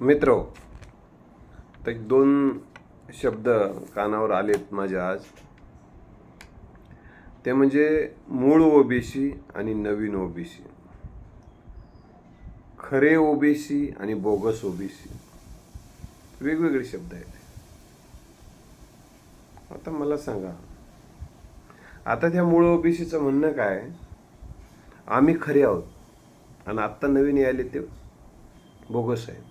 मित्र हो. तर एक दोन शब्द कानावर आलेत माझ्या आज. ते म्हणजे मूळ ओबीसी आणि नवीन ओबीसी. खरे ओबीसी आणि बोगस ओबीसी. वेगवेगळे शब्द आहेत. आता मला सांगा. आता त्या मूळ ओबीसीचं म्हणणं काय? आम्ही खरे आहोत. आणि आत्ता नवीन यायले ते बोगस आहेत.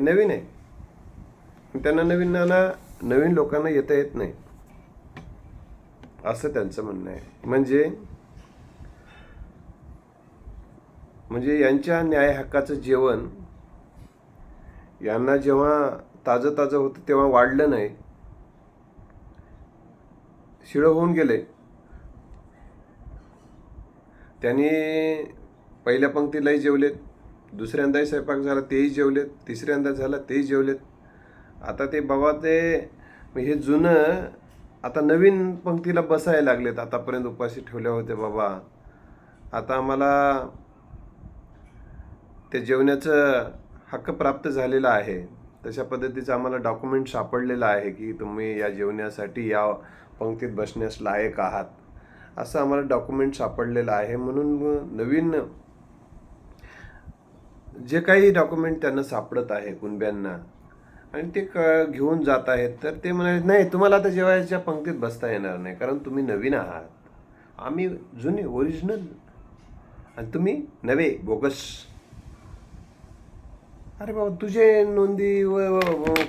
हे नवीन आहे. त्यांना नवीन नाना नवीन लोकांना येता येत नाही. असं त्यांचं म्हणणं आहे. म्हणजे म्हणजे यांच्या न्याय हक्काचं जेवण यांना जेव्हा ताजं ताजं होतं तेव्हा वाढलं नाही. शिळं होऊन गेले. त्यांनी पहिल्या पंक्तीलाही जेवलेत. दुसऱ्यांदाही स्वयंपाक झाला तेही जेवलेत. तिसऱ्यांदा झाला तेही जेवलेत. आता ते बाबा ते हे जुनं आता नवीन पंक्तीला बसायला लागलेत. आतापर्यंत उपाशी ठेवले होते बाबा. आता आम्हाला ते जेवण्याचं हक्क प्राप्त झालेला आहे. तशा पद्धतीचं आम्हाला डॉक्युमेंट सापडलेलं आहे की तुम्ही या जेवण्यासाठी या पंक्तीत बसण्यास लायक आहात. असं आम्हाला डॉक्युमेंट सापडलेलं आहे. म्हणून नवीन जे काही डॉक्युमेंट त्यांना सापडत आहे कुणब्यांना आणि ते क घेऊन जात आहेत तर ते म्हणाले नाही तुम्हाला आता जेवायच्या पंक्तीत बसता येणार नाही कारण तुम्ही नवीन आहात. आम्ही जुने ओरिजिनल आणि तुम्ही नवे बोगस. अरे बाबा तुझे नोंदी व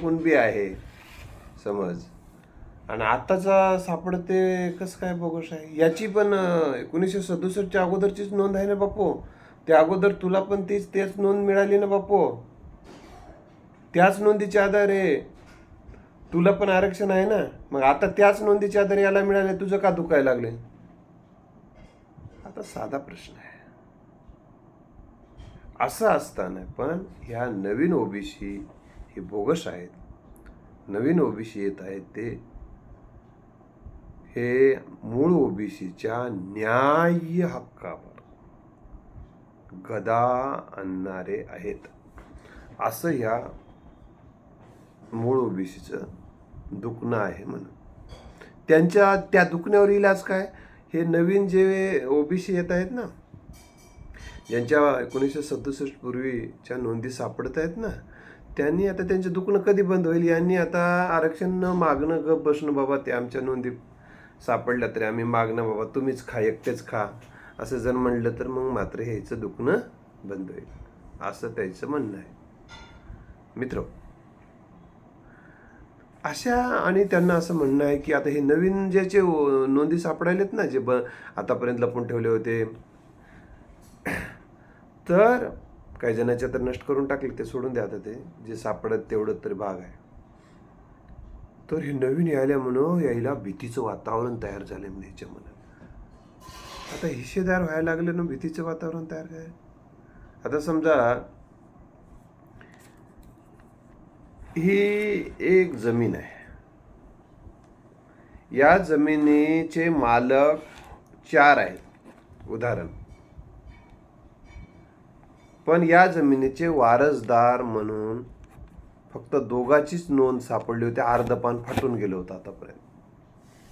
कुणबी आहे समज. आणि आत्ताचा सापडते कसं काय बोगस आहे? याची पण एकोणीसशे सदुसष्टच्या अगोदरचीच नोंद आहे ना बापू? त्या अगोदर तुला पण तीच तेच नोंद मिळाली ना बापू. त्याच नोंदीच्या आधारे तुला पण आरक्षण आहे ना? मग आता त्याच नोंदीच्या आधारे याला मिळाले तुझं का दुखायला लागले? आता साधा प्रश्न आहे. असं असताना पण ह्या नवीन ओबीसी हे बोगस आहेत. नवीन ओबीसी येत आहेत ते. हे मूळ ओबीसीच्या न्याय्य हक्कावर. गदा आणणारे आहेत. असं ह्या मूळ ओबीसीचं दुखणं आहे म्हणून. त्यांच्या त्या दुखण्यावर इलाज काय? हे नवीन जे ओबीसी येत आहेत ना ज्यांच्या एकोणीसशे सदुसष्ट पूर्वीच्या नोंदी सापडत आहेत ना त्यांनी आता त्यांचं दुखणं कधी बंद होईल? यांनी आता आरक्षण न मागणं गप बसणं बाबा ते आमच्या नोंदी सापडल्या तरी आम्ही मागणं बाबा तुम्हीच खा एकटेच खा. असं जर म्हणलं तर मग मात्र ह्याचं दुखणं बंद होईल. असं त्याचं म्हणणं आहे. मित्र अशा आणि त्यांना असं म्हणणं आहे की आता हे नवीन ज्याचे नोंदी सापडायलेत ना जे ब आतापर्यंत लपून ठेवले होते तर काही जणांच्या तर नष्ट करून टाकले ते सोडून द्या आता ते. जे सापडत तेवढं तरी भाग आहे. तर हे नवीन यायला म्हणून यायला भीतीचं वातावरण तयार झालं म्हणजे ह्याच्या मनात. आता हिस्सेदार व्हायला लागले ना भीतीचं वातावरण तयार काय? आता समजा ही एक जमीन आहे. या जमिनीचे मालक चार आहेत उदाहरण. पण या जमिनीचे वारसदार म्हणून फक्त दोघाचीच नोंद सापडली होती अर्धपान फाटून गेलं होतं आतापर्यंत.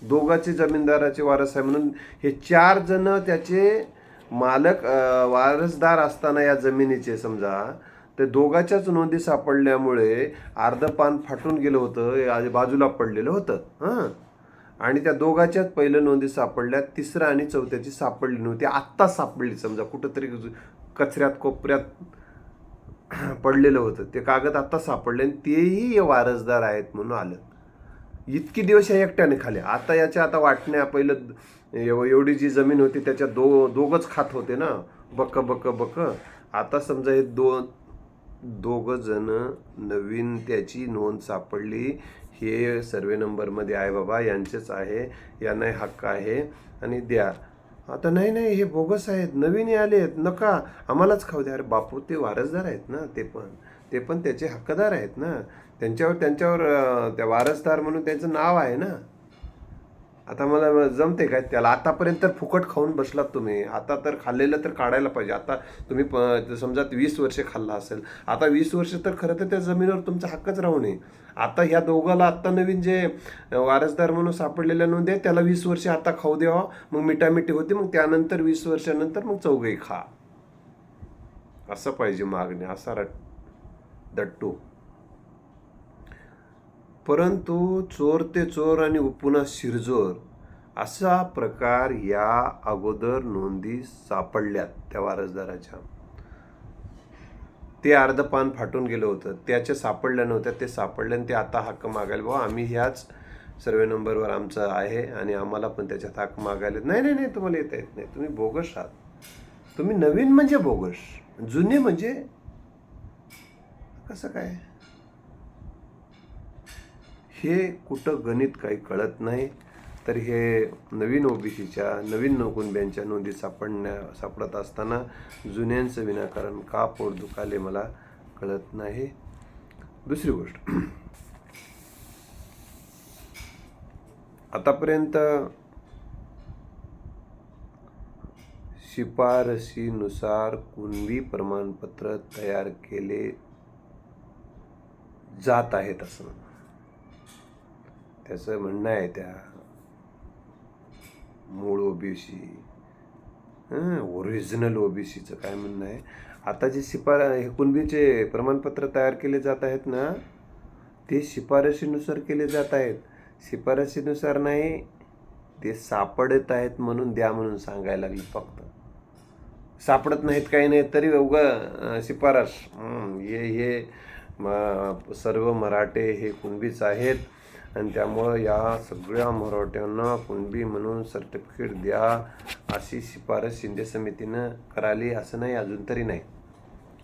दोघाचे जमीनदाराचे वारस आहे म्हणून हे चार जण त्याचे मालक वारसदार असताना या जमिनीचे समजा ते दोघाच्याच नोंदी सापडल्यामुळे अर्ध पान फाटून गेलं होतं आज बाजूला पडलेलं होतं हां. आणि त्या दोघाच्याच पहिलं नोंदी सापडल्या तिसऱ्या आणि चौथ्याची सापडली नव्हती आत्ता सापडली समजा कुठंतरी कचऱ्यात कोपऱ्यात पडलेलं होतं. ते कागद आत्ता सापडले आणि तेही वारसदार आहेत म्हणून आलं. इतकी दिवस या एकट्याने खाले आता याच्या आता वाटण्या पहिलं एव- एवढी जी जमीन होती त्याच्या दो दोघंच खात होते ना. बक बक बक. आता समजा हे दोन दोघं जण नवीन त्याची नोंद सापडली. हे सर्वे नंबरमध्ये आहे बाबा. यांचेच आहे. यांनाही हक्क आहे. आणि द्या. आता नाही नाही हे बोगस आहेत. नवीन आले आहेत. नका. आम्हालाच खाऊ द्या. अरे बापू ते वारसदार आहेत ना ते पण. ते पण त्याचे हक्कदार आहेत ना. त्यांच्यावर त्यांच्यावर त्या वारसदार म्हणून त्यांचं नाव आहे ना? आता मला जमते काय त्याला? आतापर्यंत तर फुकट खाऊन बसलात तुम्ही. आता तर खाल्लेलं तर काढायला पाहिजे. आता तुम्ही प समजा वीस वर्षे खाल्ला असेल. आता वीस वर्ष तर खरं तर त्या जमिनीवर तुमचा हक्कच राहू नये आता ह्या दोघाला आत्ता नवीन जे वारसदार म्हणून सापडलेल्या नोंद आहे त्याला वीस वर्षे आता खाऊ द्यावा. मग मिठामिठी होती मग त्यानंतर वीस वर्षानंतर मग चौघही खा. असं पाहिजे मागणी असा रट दट्टू. परंतु चोर ते चोर आणि पुन्हा शिरजोर असा प्रकार या अगोदर नोंदी सापडल्यात त्या वारसदाराच्या. ते अर्ध पान फाटून गेलं होतं. त्याच्या सापडल्या नव्हत्या. ते सापडले आणि ते आता हक्क मागायला बाबा आम्ही ह्याच सर्वे नंबरवर आमचं आहे आणि आम्हाला पण त्याच्यात हक्क मागायला नाही नाही नाही तुम्हाला येता येत नाही. तुम्ही बोगस आहात. तुम्ही नवीन म्हणजे बोगस. जुने म्हणजे कसं काय? हे कुठं गणित काही कळत नाही तर हे नवीन ओबीसीच्या नवीन नोकुंब्यांच्या नोंदी सापडण्या सापडत असताना जुन्यांचं विनाकारण का पोट दुखाले मला कळत नाही. दुसरी गोष्ट. आतापर्यंत शिफारसीनुसार कुणबी प्रमाणपत्र तयार केले जात आहेत असं. त्याचं म्हणणं आहे त्या मूळ ओबीसी ओरिजिनल ओबीसीचं काय म्हणणं आहे? आता जे शिफार हे कुणबीचे प्रमाणपत्र तयार केले जात आहेत ना ते शिफारशीनुसार केले जात आहेत. शिफारशीनुसार नाही ते सापडत आहेत म्हणून द्या म्हणून सांगायला लागले फक्त. सापडत नाहीत काही नाही तरी उगा शिफारस. हे हे सर्व मराठे हे कुणबीच आहेत. आणि त्यामुळं या सगळ्या मराठ्यांना कुणबी म्हणून सर्टिफिकेट द्या अशी शिफारस शिंदे समितीनं कराली असं नाही अजून तरी नाही.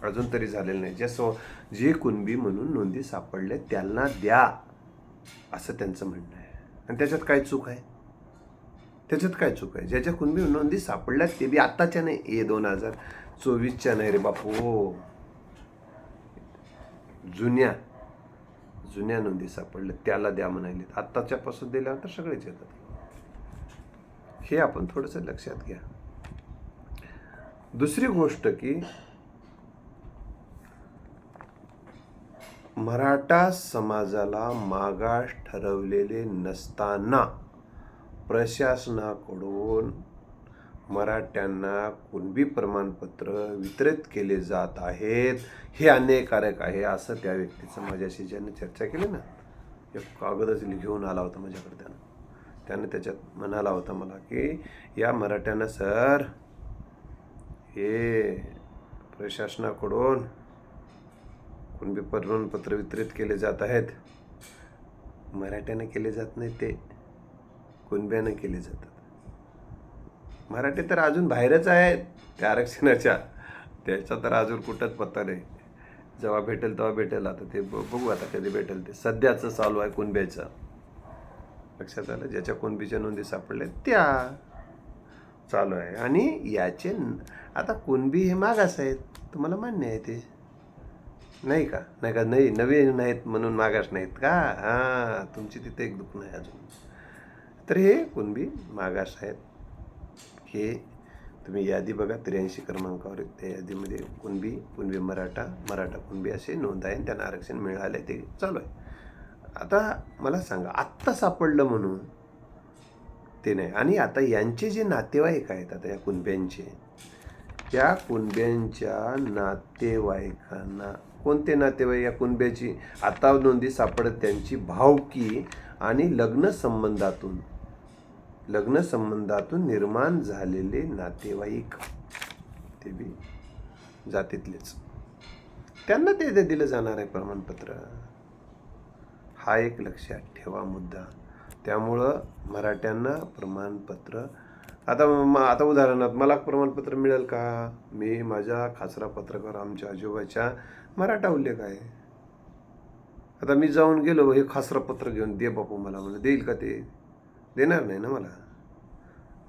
अजून तरी झालेलं नाही. जे सो जे कुणबी म्हणून नोंदी सापडले त्यांना द्या असं त्यांचं म्हणणं आहे. आणि त्याच्यात काय चूक आहे? त्याच्यात काय चूक आहे? ज्याच्या कुणबी नोंदी सापडल्या ते बी आत्ताच्या नाही. ए दोन हजार चोवीसच्या नाही रे बापू. जुन्या जुन्या नोंदी सापडल्या त्याला द्या म्हणाले आत्ताच्या पासून दिल्यानंतर सगळेच येतात. हे आपण थोडंसं लक्षात घ्या. दुसरी गोष्ट की मराठा समाजाला मागास ठरवलेले नसताना प्रशासनाकडून मराठ्यांना कुणबी प्रमाणपत्र वितरित केले जात आहेत. हे अन्यायकारक आहे असं त्या व्यक्तीचं माझ्याशी ज्याने चर्चा केली ना एक कागदच घेऊन आला होता माझ्याकडे त्यानं. त्याने त्याच्यात म्हणाला होता मला की या मराठ्यांना सर हे प्रशासनाकडून कुणबी प्रमाणपत्र वितरित केले जात आहेत. मराठ्यानं केले जात नाही ते. कुणब्यानं केले जातात. मराठी तर अजून बाहेरच आहेत त्या आरक्षणाच्या. त्याचा तर अजून कुठंच पत्ता नाही. जेव्हा भेटेल तेव्हा भेटेल. आता ते ब- बघू आता कधी भेटेल ते. सध्याचं चालू आहे कुणब्याचं लक्षात आलं? ज्याच्या कुणबीच्या नोंदी सापडल्या त्या चालू आहे. आणि याचे आता कुणबी हे मागास आहेत. तुम्हाला मान्य आहे ते. नाही का? नाही का? नाही नवीन नाहीत म्हणून मागास नाहीत का? हां तुमची तिथे एक दुखणं आहे अजून. तर हे कुणबी मागास आहेत. हे तुम्ही यादी बघा त्र्याऐंशी क्रमांकावर त्या यादीमध्ये कुणबी कुणबी मराठा मराठा कुणबी असे नोंद आहे आणि त्यांना आरक्षण मिळालं ते चालू आहे. आता मला सांगा आत्ता सापडलं म्हणून ते नाही. आणि आता यांचे जे नातेवाईक आहेत आता या कुणब्यांचे त्या कुणब्यांच्या नातेवाईकांना कोणते नातेवाईक या कुणब्याची आता नोंदी सापडत त्यांची भावकी आणि लग्न संबंधातून लग्नसंबंधातून निर्माण झालेले नातेवाईक ते बी जातीतलेच. त्यांना ते दिलं जाणार आहे प्रमाणपत्र. हा एक लक्षात ठेवा मुद्दा. त्यामुळं मराठ्यांना प्रमाणपत्र आता म आता उदाहरणार्थ मला प्रमाणपत्र मिळेल का? मी माझ्या खासरा पत्रकार आमच्या आजोबाच्या मराठा उल्लेख आहे. आता मी जाऊन गेलो हे खासरा पत्र घेऊन दे बापू मला म्हणजे देईल का ते? देणार नाही ना मला.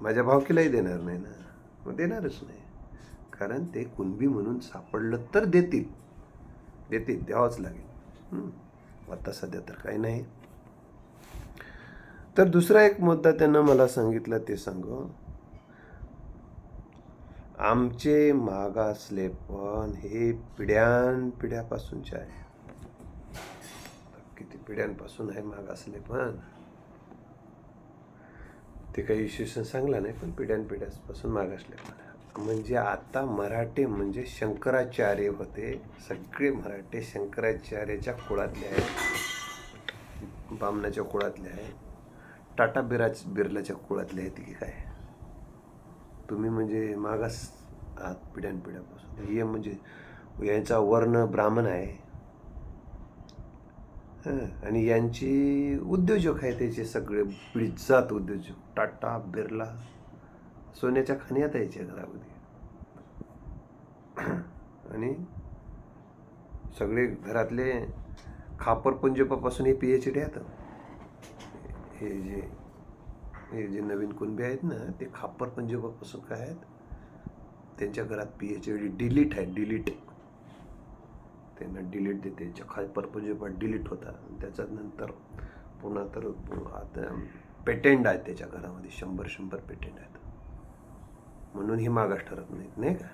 माझ्या भावकीलाही देणार नाही ना. मग देणारच नाही. कारण ते कुणबी म्हणून सापडलं तर देतील. देतील द्यावंच लागेल. आता सध्या तर काही नाही. तर दुसरा एक मुद्दा त्यानं मला सांगितला ते सांगू. आमचे मागासले पण हे पिढ्यान पिढ्यापासूनचे आहे. किती पिढ्यांपासून आहे मागासले पण. ते काही विशेषण सांगला नाही पण पिढ्यानपिढ्यापासून मागासले म्हणजे आता मराठे म्हणजे शंकराचार्य होते. सगळे मराठे शंकराचार्याच्या कुळातले आहेत. बामणाच्या कुळातले आहेत. टाटा बिराज बिर्लाच्या कुळातले आहेत की काय? तुम्ही म्हणजे मागास आहात पिढ्यानपिढ्यापासून. हे म्हणजे यांचा वर्ण ब्राह्मण आहे. आणि यांची उद्योजक आहे त्याचे सगळे पिढीजात उद्योजक. टाटा बिर्ला सोन्याच्या खाण्यात यायच्या घरामध्ये. आणि सगळे घरातले खापर पंजोपापासून हे पी एच डी आहेत. हे जे हे जे नवीन कुणबे आहेत ना ते खापर पंजोबापासून काय आहेत? त्यांच्या घरात P H D D Litt आहे डिलीट त्यांना डिलीट देते. चखा पर्पज पण डिलीट होता. त्याच्यात नंतर पुन्हा तर आता पेटेंट आहेत त्याच्या घरामध्ये. शंभर शंभर पेटेंट आहेत. म्हणून ही मागास ठरत नाहीत नाही का?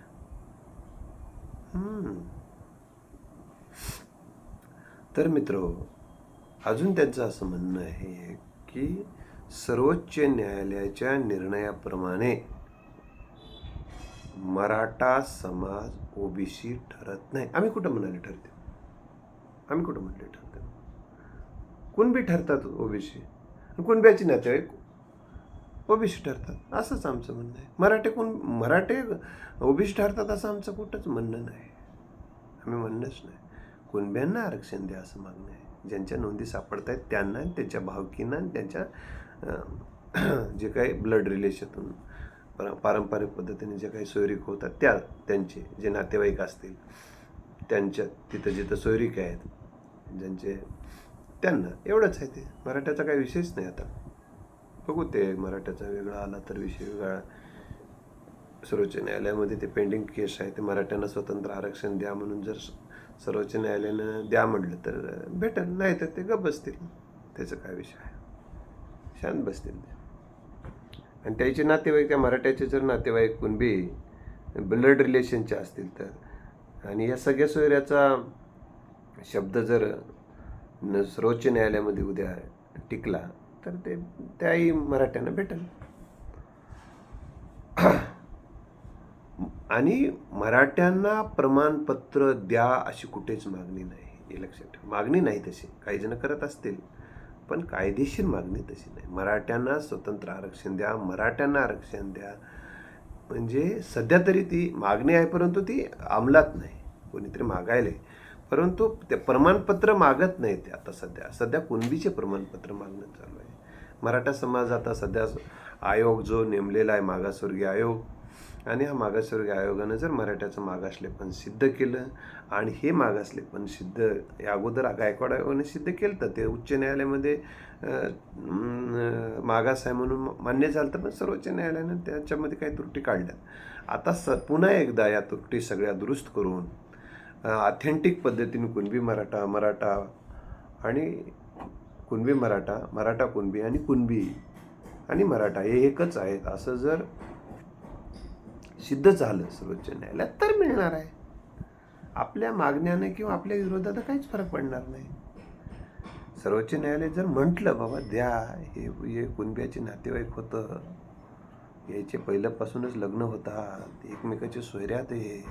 तर मित्र अजून त्यांचं असं म्हणणं आहे की सर्वोच्च न्यायालयाच्या निर्णयाप्रमाणे मराठा समाज ओबीसी ठरत नाही. आम्ही कुठं म्हणाले ठरते? आम्ही कुठं म्हटले ठरते? कुणबी ठरतात ओबीसी? कुणब्याची नातेवाईक? ओबीसी ठरतात. असंच आमचं म्हणणं आहे. मराठे कोण मराठे ओबीसी ठरतात असं आमचं कुठंच म्हणणं नाही. आम्ही म्हणणंच नाही. कुणब्यांना आरक्षण द्या असं मागणं आहे. ज्यांच्या नोंदी सापडत आहेत त्यांना त्यांच्या भावकींना आणि त्यांच्या जे काही ब्लड रिलेशनतून पर- पारंपरिक पद्धतीने जे काही सोयरीक होतात त्या त्यांचे जे नातेवाईक असतील त्यांच्या तिथं जिथं सोयरीक आहेत ज्यांचे त्यांना एवढंच आहे ते. मराठ्याचा काही विषयच नाही आता. बघू ते मराठ्याचा वेगळा आला तर विषय वेगळा. सर्वोच्च न्यायालयामध्ये ते पेंडिंग केस आहे ते मराठ्यांना स्वतंत्र आरक्षण द्या म्हणून जर सर्वोच्च न्यायालयानं द्या म्हटलं तर भेटेल. नाही तर ते गप बसतील. त्याचं काय विषय आहे? शांत बसतील ते. आणि त्याचे नातेवाईक त्या मराठ्याचे जर नातेवाईक कुणबी ब्लड रिलेशनचे असतील तर. आणि या सगळ्या सोयऱ्याचा शब्द जर सर्वोच्च न्यायालयामध्ये उद्या टिकला तर ते त्याही मराठ्यांना भेटेल. आणि मराठ्यांना प्रमाणपत्र द्या अशी कुठेच मागणी नाही हे लक्षात ठेवा. मागणी नाही तशी. काही जण करत असतील. पण कायदेशीर मागणी तशी नाही. मराठ्यांना स्वतंत्र आरक्षण द्या मराठ्यांना आरक्षण द्या. म्हणजे सध्या तरी ती मागणी आहे परंतु ती अंमलात नाही. कोणीतरी मागायले. परंतु ते प्रमाणपत्र मागत नाही ते आता सध्या. सध्या कुणबीचे प्रमाणपत्र मागणं चालू आहे. मराठा समाज आता सध्या आयोग जो नेमलेला आहे मागासवर्गीय आयोग आणि हा मागासवर्गीय आयोगानं जर मराठ्याचं मागासलेपण सिद्ध केलं आणि हे मागासलेपण सिद्ध या अगोदर गायकवाड आयोगाने सिद्ध केलं तर ते उच्च न्यायालयामध्ये मागास आहे म्हणून मान्य झालं तर पण सर्वोच्च न्यायालयानं त्याच्यामध्ये काही त्रुटी काढल्या. आता स पुन्हा एकदा या त्रुटी सगळ्या दुरुस्त करून ऑथेंटिक पद्धतीने कुणबी मराठा मराठा आणि कुणबी मराठा मराठा कुणबी आणि कुणबी आणि मराठा हे एकच आहेत. असं जर सिद्ध झालं सर्वोच्च न्यायालयात तर मिळणार आहे. आपल्या मागण्यानं किंवा आपल्या विरोधात काहीच फरक पडणार नाही. सर्वोच्च न्यायालय जर म्हटलं बाबा द्या हे हे कुणब्याचे नातेवाईक होतं याचे पहिल्यापासूनच लग्न होतात एकमेकाचे सोयऱ्यात हे?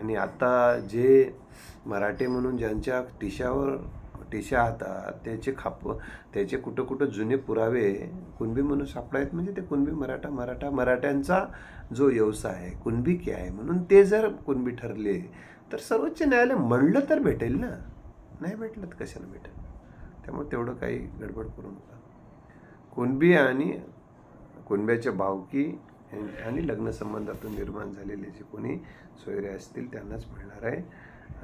आणि आता जे मराठे म्हणून ज्यांच्या टिशावर टिशा हातात त्याचे खाप त्याचे कुठं कुठं जुने पुरावे कुणबी म्हणून सापडायत म्हणजे ते कुणबी मराठा मराठा मराठ्यांचा जो व्यवसाय आहे कुणबी की आहे म्हणून ते जर कुणबी ठरले तर सर्वोच्च न्यायालय म्हणलं तर भेटेल ना? नाही भेटलं तर कशाला भेटेल? त्यामुळे तेवढं काही गडबड करू नका. कुणबी आणि कुणब्याच्या भावकी आणि लग्नसंबंधातून निर्माण झालेले जे कोणी सोयरे असतील त्यांनाच मिळणार आहे.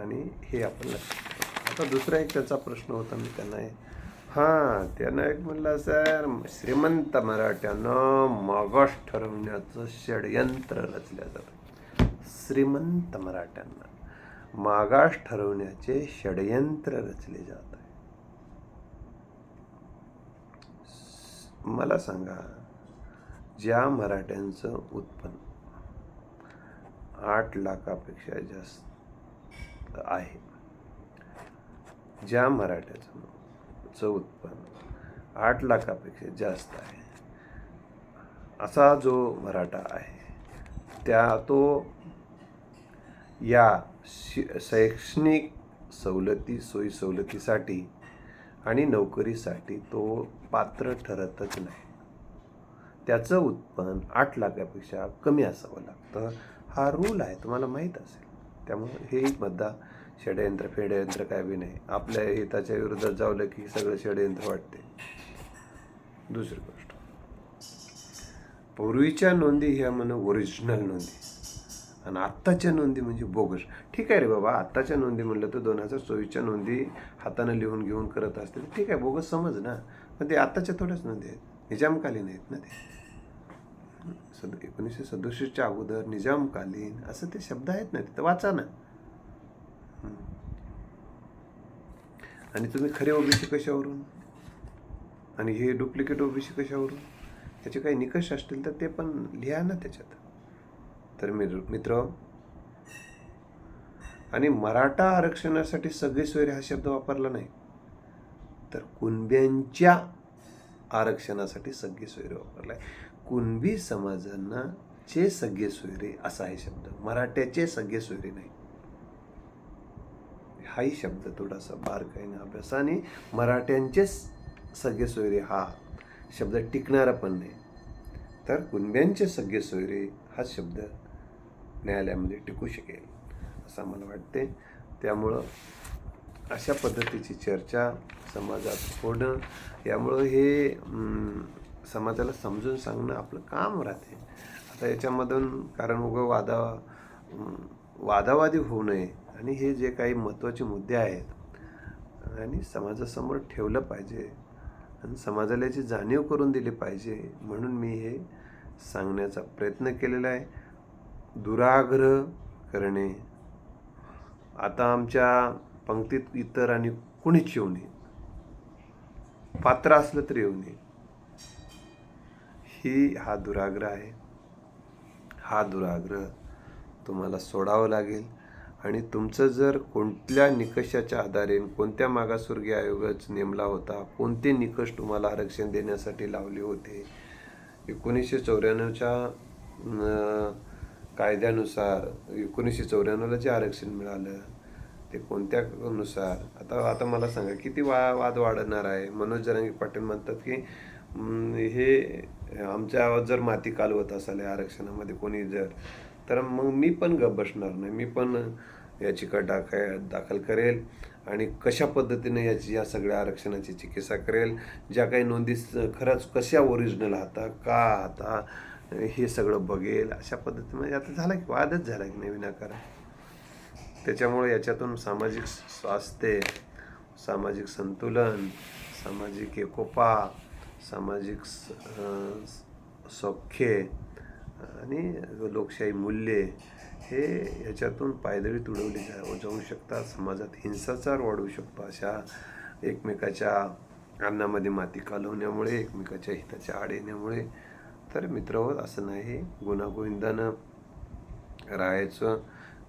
आणि हे आपण लक्षात दुसरा एक त्याचा प्रश्न होता मी त्यांना हां त्यांना एक म्हणला सर श्रीमंत मराठ्यानं मागास ठरवण्याचं षडयंत्र रचल्या जातं. श्रीमंत मराठ्यांना मागास ठरवण्याचे षडयंत्र रचले जात आहे. मला सांगा ज्या मराठ्यांचं उत्पन्न आठ लाखापेक्षा जास्त आहे ज्या मराठ्याचं चं उत्पन्न आठ लाखापेक्षा जास्त आहे असा जो मराठा आहे त्या तो या शि शैक्षणिक सवलती सोयी सवलतीसाठी आणि नोकरीसाठी तो पात्र ठरतच नाही. त्याचं उत्पन्न आठ लाखापेक्षा कमी असावं लागतं. हा रूल आहे तुम्हाला माहीत असेल. त्यामुळे हे एक मुद्दा षडयंत्र फेडयंत्र काय बी नाही. आपल्या हिताच्या विरोधात जावलं की सगळं षडयंत्र वाटते. दुसरी गोष्ट. पूर्वीच्या नोंदी ह्या म्हण ओरिजिनल नोंदी. आणि आत्ताच्या नोंदी म्हणजे बोगस. ठीक आहे रे बाबा आत्ताच्या नोंदी म्हणलं तर दोन हजार चोवीसच्या नोंदी हातानं लिहून घेऊन करत असतील. ठीक आहे बोगस समज ना. पण ते आत्ताच्या थोड्याच नोंदी आहेत. निजामकालीन आहेत ना ते. सद एकोणीसशे सदुसष्टच्या अगोदर निजामकालीन असं ते शब्द आहेत ना तिथं वाचा ना. आणि तुम्ही खरे ओबीसी कशावरून? आणि हे डुप्लिकेट ओबीसी कशावरून? त्याचे काही निकष असतील तर ते पण लिहा ना त्याच्यात. तर मित्र मित्र आणि मराठा आरक्षणासाठी सगळे सोयरे हा शब्द वापरला नाही. तर कुणब्यांच्या आरक्षणासाठी सगळे सोयरे आहे. कुणबी समाजांना चे सगळे सोयरे असा आहे शब्द. मराठ्याचे सगळे सोयरे नाही. हाही शब्द थोडासा बारकाईने अभ्यास आणि मराठ्यांचेच सगळे सोयरे हा शब्द टिकणारा पण नाही. तर कुणब्यांचे सगळे सोयरे हा शब्द न्यायालयामध्ये टिकू शकेल असं मला वाटते त्यामुळं अशा पद्धतीची चर्चा समाजात होणं यामुळं हे समाजाला समजून सांगणं आपलं काम राहते. आता याच्यामधून कारण उगं वादा वादावादी होऊ नये आणि हे जे काही महत्त्वाचे मुद्दे आहेत आणि समाजासमोर ठेवलं पाहिजे आणि समाजाला याची जाणीव करून दिली पाहिजे म्हणून मी हे सांगण्याचा प्रयत्न केलेला आहे. दुराग्रह करणे. आता आमच्या पंक्तीत इतर आणि कुणीच येऊ नये. पात्र असलं तरी येऊ नये. ही हा दुराग्रह आहे. हा दुराग्रह तुम्हाला सोडावं लागेल. आणि तुमचं जर कोणत्या निकषाच्या आधारे कोणत्या मागासवर्गीय आयोगाच नेमला होता कोणते निकष तुम्हाला आरक्षण देण्यासाठी लावले होते? एकोणीसशे चौऱ्याण्णवच्या कायद्यानुसार एकोणीसशे चौऱ्याण्णवला जे आरक्षण मिळालं ते कोणत्यानुसार आता आता मला सांगा किती वा वाद वाढणार आहे? मनोज जरांगे पाटील म्हणतात की हे आमच्या जर माती कालवत असाल या आरक्षणामध्ये कोणी जर तर मग मी पण गप बसणार नाही. मी पण याचिका दाखल दाखल करेल आणि कशा पद्धतीने याची या सगळ्या आरक्षणाची चिकित्सा करेल ज्या काही नोंदी खरंच कशा ओरिजिनल हाता का आता हे सगळं बघेल अशा पद्धतीने. म्हणजे आता झाला की वादच झाला की नाही विनाकारण त्याच्यामुळे याच्यातून सामाजिक स्वास्थ्य सामाजिक संतुलन सामाजिक एकोपा सामाजिक स- अं, आणि लोकशाही मूल्ये हे ह्याच्यातून पायदळी तुडवली जा जाऊ शकतात. समाजात हिंसाचार वाढू शकतो अशा एकमेकाच्या अन्नामध्ये माती कालवण्यामुळे एकमेकाच्या हिताच्या आड येण्यामुळे. तर मित्र असं नाही. गुणागोविंदानं राहायचं.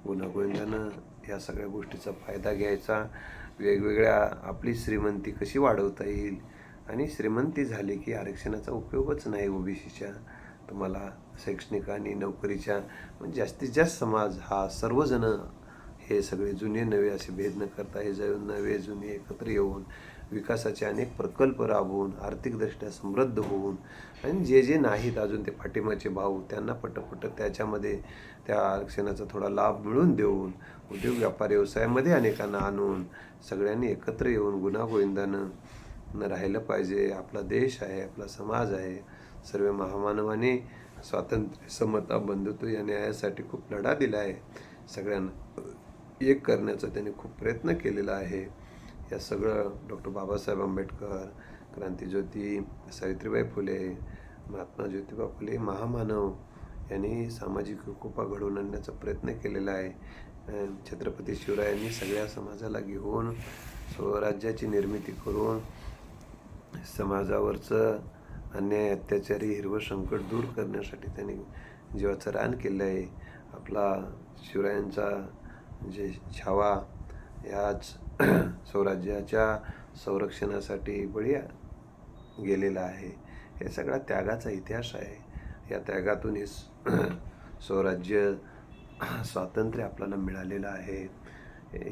गुणागोविंदानं या सगळ्या गोष्टीचा फायदा घ्यायचा. वेगवेगळ्या आपली श्रीमंती कशी वाढवता येईल? आणि श्रीमंती झाली की आरक्षणाचा उपयोगच नाही ओबीसीच्या तुम्हाला शैक्षणिक आणि नोकरीच्या म्हणजे जास्तीत जास्त समाज हा सर्वजण हे सगळे जुने नवे असे भेद न करता हे जण नवे जुने एकत्र येऊन विकासाचे अनेक प्रकल्प राबवून आर्थिकदृष्ट्या समृद्ध होऊन आणि जे जे नाहीत अजून ते पाठिंबाचे भाऊ त्यांना पटपट त्याच्यामध्ये त्या आरक्षणाचा थोडा लाभ मिळवून देऊन उद्योग व्यापार व्यवसायामध्ये अनेकांना आणून सगळ्यांनी एकत्र येऊन गुणागोविंदानं राहिलं पाहिजे. आपला देश आहे आपला समाज आहे. सर्व महामानवाने स्वातंत्र्य समता बंधुत्व या न्यायासाठी खूप लढा दिला आहे. सगळ्यांना एक करण्याचा त्यांनी खूप प्रयत्न केलेला आहे. या सगळं डॉक्टर बाबासाहेब आंबेडकर क्रांतीज्योती सावित्रीबाई फुले महात्मा ज्योतिबा फुले महामानव यांनी सामाजिक एकोपा घडवून आणण्याचा प्रयत्न केलेला आहे. छत्रपती शिवरायांनी सगळ्या समाजाला घेऊन स्वराज्याची निर्मिती करून समाजावरचं अन्याय अत्याचारी हिरवं संकट दूर करण्यासाठी त्यांनी जीवाचं रान केलं आहे. आपला शिवरायांचा जे छावा याच स्वराज्याच्या संरक्षणासाठी बळी गेलेला आहे. हे सगळा त्यागाचा इतिहास आहे. या त्यागातून हे स्वराज्य स्वातंत्र्य आपल्याला मिळालेलं आहे.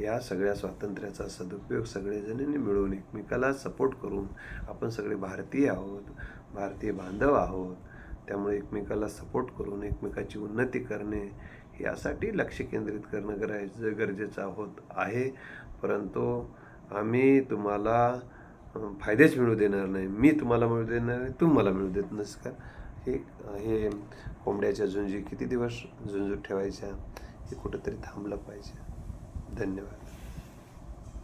या सगळ्या स्वातंत्र्याचा सदुपयोग सगळेजणांनी मिळून एकमेकाला सपोर्ट करून आपण सगळे भारतीय आहोत. भारतीय बांधव आहोत. त्यामुळे एकमेकाला सपोर्ट करून एकमेकाची उन्नती करणे यासाठी लक्ष केंद्रित करणं गरजेचं गरजेचं आहोत आहे. परंतु आम्ही तुम्हाला फायदेच मिळू देणार नाही. मी तुम्हाला मिळू देणार नाही तुम्ही मला मिळू देत नसकार हे हे कोंबड्याच्या झुंजी किती दिवस झुंजूत ठेवायच्या? हे कुठंतरी थांबलं पाहिजे. धन्यवाद.